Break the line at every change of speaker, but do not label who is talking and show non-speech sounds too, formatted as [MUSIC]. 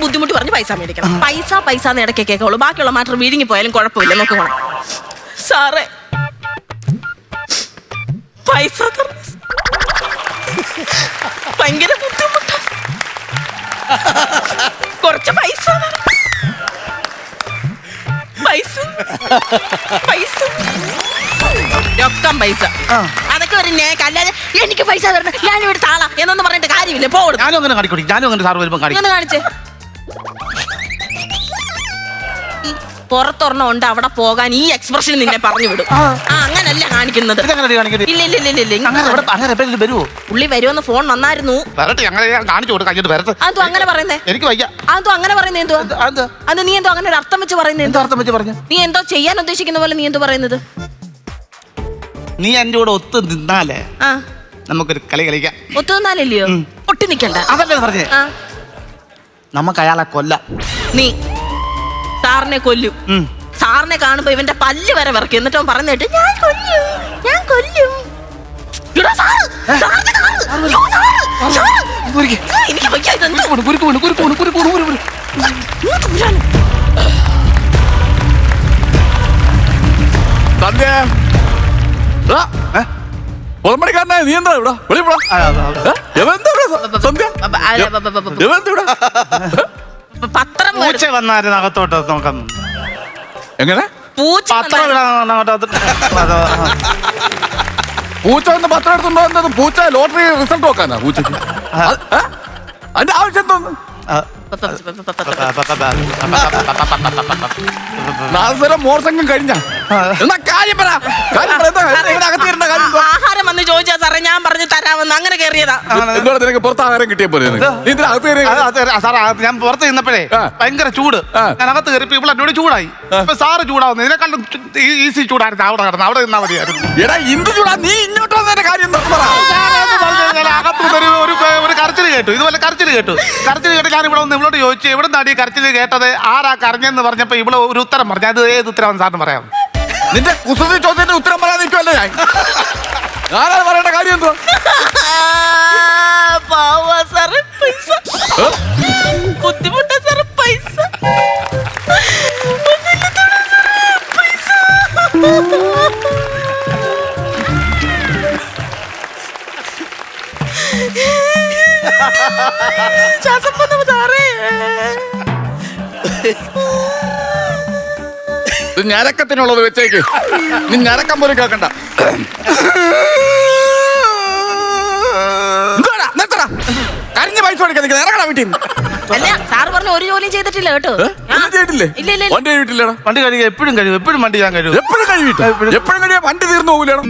ബുദ്ധിമുട്ട് പറഞ്ഞ് പൈസ മേടിക്കണം. പൈസ പൈസ എന്ന് ഇടയ്ക്ക് കേൾക്കുള്ളൂ. ബാക്കിയുള്ള മാറ്റർ വീഴുങ്ങി പോയാലും കുഴപ്പമില്ല. നോക്കണം സാറേ. പൈസ. ഭയങ്കര ബുദ്ധിമുട്ട്. കുറച്ച് പൈസ. പൈസ. പൈസ. പൈസ. അതൊക്കെ ഒരു നേക്ക് അല്ലാതെ എനിക്ക് പൈസ തരണം. ഞാൻ ഇവിടെ താള എന്നൊന്നും പറഞ്ഞിട്ട് കാര്യമില്ല. പോകണം
ഞാനും അങ്ങനെ കാണിക്കൂടി. ഞാനും അങ്ങനെ സാറ് വരുമ്പോൾ കാണിക്കും.
കാണിച്ചേ. പുറത്തൊരെണ്ണം ഉണ്ട് അവിടെ പോകാൻ ഈ എക്സ്പ്രഷൻ നിന്നെ പറഞ്ഞു വിടും ആ അങ്ങനല്ല കാണിക്കുന്നത്.
ഇതെങ്ങനെ
ഇല്ല ഇല്ല ഇല്ല ഇല്ല ഇല്ല.
അങ്ങനെ ഇവിടെ അങ്ങനെ എപ്പോഴെങ്കിലും വരുമോ
പുള്ളി വരുമെന്ന് ഫോൺ വന്നായിരുന്നു.
വരട്ടെ കാണിച്ചു കൊടുക്കാം കഴിഞ്ഞിട്ട് വരട്ടെ.
അതും അങ്ങനെ പറയുന്നേ?
എനിക്ക് വയ്യ.
അതും അങ്ങനെ പറയുന്നത് എന്തോ അത് നീ എന്തോ അങ്ങനെ ഒരു അർത്ഥം വെച്ച് പറയുന്നത് എന്തോ
എന്താ അർത്ഥം വെച്ച് പറഞ്ഞു?
നീ എന്തോ ചെയ്യാൻ ഉദ്ദേശിക്കുന്ന പോലെ നീ എന്തോ പറയുന്നത്?
നീ എന്റെ കൂടെ ഒത്ത് നിന്നാലേ
ആ.
നമുക്കൊരു കളി കളിക്കാം.
ഒത്തുനിന്നാലല്ലയോ ഒട്ടി നിക്കണ്ട.
അതല്ലേ പറഞ്ഞേ?
ആ.
നമുക്ക് അയാളെ കൊല്ലാം.
നീ. സാറിനെ കൊല്ലും സാറിനെ കാണുമ്പോ ഇവന്റെ പല്ല് വരെ വിറക്കും എന്നിട്ട് അവൻ പറഞ്ഞു ഞാൻ കൊല്ലും ഞാൻ കൊല്ലും എടാ സാറ്, സാറിനെ കാണ്. അയ്യോ, സാറ്, സാറ്. ആ, എനിക്ക് വയ്യ ഇതെന്ത്. ഇങ്ങോട്ട്.
സന്ധ്യ എടാ,
ഏ?
നീ എന്താ ഇവിടെ പോടാ. ഏ? ഇവൻ ഇവിടെ? സന്ധ്യ ഇവൻ ഇവിടെ? [LAUGHS]
പത്രം
പൂച്ച വന്നായിരുന്നു അകത്തോട്ട് നോക്കാം
എങ്ങനെ?
പൂച്ച
പത്രം
വന്നാ-
ഇടാൻ അത്
പൂച്ച വന്ന് പത്രം എടുത്തുണ്ടോ എന്നത് പൂച്ച ലോട്ടറി റിസൾട്ട് നോക്കാനാ പൂച്ചക്ക് അത്, ഏ? അതിന്റെ ആവശ്യം എന്തോന്ന്
ആ.
ബ- ബ-
നാദസ്വരം മോർസംഗം കഴിഞ്ഞ എന്നാ കാര്യം പറ. കാര്യം പറ. എന്താ? കാര്യം
വന്ന് ചോദിച്ചാ സാറേ ഞാൻ പറഞ്ഞു തരാമെന്ന്. അങ്ങനെ കയറിയതാ.
എന്തുകൊണ്ട് നിനക്ക് പുറത്ത് ആഹാരം കിട്ടിയ പോലെ നിനക്ക്? നീ ഇതിന് അകത്ത് കയറി
അത് അത് സാറേ അത് ഞാൻ പുറത്ത് നിന്നപ്പോഴേ
ആ.
ഭയങ്കര ചൂട്.
ആ.
ഞാൻ അകത്ത് കയറി ഇവിടെ എന്നോട് ചൂടായി. ഇപ്പൊ സാറ് ചൂടാവുന്നു. ഇതിനെക്കാളും ഈസി ചൂടായിരുന്നു. അവിടെ കിടന്നു അവിടെ നിന്നാ മതിയായിരുന്നു.
എടാ ഇന്ദു ചൂടാ. നീ ഇങ്ങോട്ട് വന്നതിന്റെ കാര്യം എന്താ പറ.
സാറേ, എന്ന് പറഞ്ഞു കഴിഞ്ഞാൽ അകത്തുനിന്ന് ഒരു ഒരു ഒരു കരച്ചിൽ കേട്ടു. ഇതുപോലെ കരച്ചിൽ കേട്ടു. കരച്ചിൽ കേട്ട് ഞാൻ ഇവിടെ ഒന്ന് ഇവളോട് ചോദിച്ചു എവിടെ നിന്നാണ് ഈ കരച്ചിൽ കേട്ടത്? ആരാ കരഞ്ഞെന്ന് പറഞ്ഞപ്പോ ഇവിടെ ഒരു ഉത്തരം പറഞ്ഞു. അത് ഏത് ഉത്തരവാണ് സാറിന് പറയാം
നിന്റെ കുസൃതി ചോദ്യത്തിന്റെ ഉത്തരം പറയാൻ നിൽക്കുമല്ലേ ഞാൻ? ഞാനത് പറയേണ്ട കാര്യം എന്തോ [LAUGHS]
പാവ സാറേ പൈസ. ബുദ്ധിമുട്ട സാറേ പൈസ. ബുദ്ധിമുട്ടാണ് സാറേ, പൈസ. [LAUGHS] ശ്വാസം വന്നു സാറേ.
ഇത് ഞരക്കത്തിനുള്ളത് വെച്ചേക്ക്. നീ ഞരക്കം പോലും കേൾക്കണ്ട. [LAUGHS] നിൽക്കുന്നത് ഇറങ്ങടാ വീട്ടിൽ നിന്ന്.
അല്ല സാറ് പറഞ്ഞ ഒരു ജോലിയും ചെയ്തിട്ടില്ല കേട്ടോ.
ഏ? ഒന്നും ചെയ്തിട്ടില്ലേ?
ഇല്ല ഇല്ല ഇല്ല.
വണ്ടി കഴിവിട്ടില്ലേടാ
വണ്ടി കഴുകുക എപ്പോഴും കഴിയും. എപ്പോഴും വണ്ടി ഞാൻ കഴിയും.
എപ്പോഴും കഴിവിട്ട് എപ്പോഴും കഴിയാ. വണ്ടി തീർന്നു പോകൂലേടാ.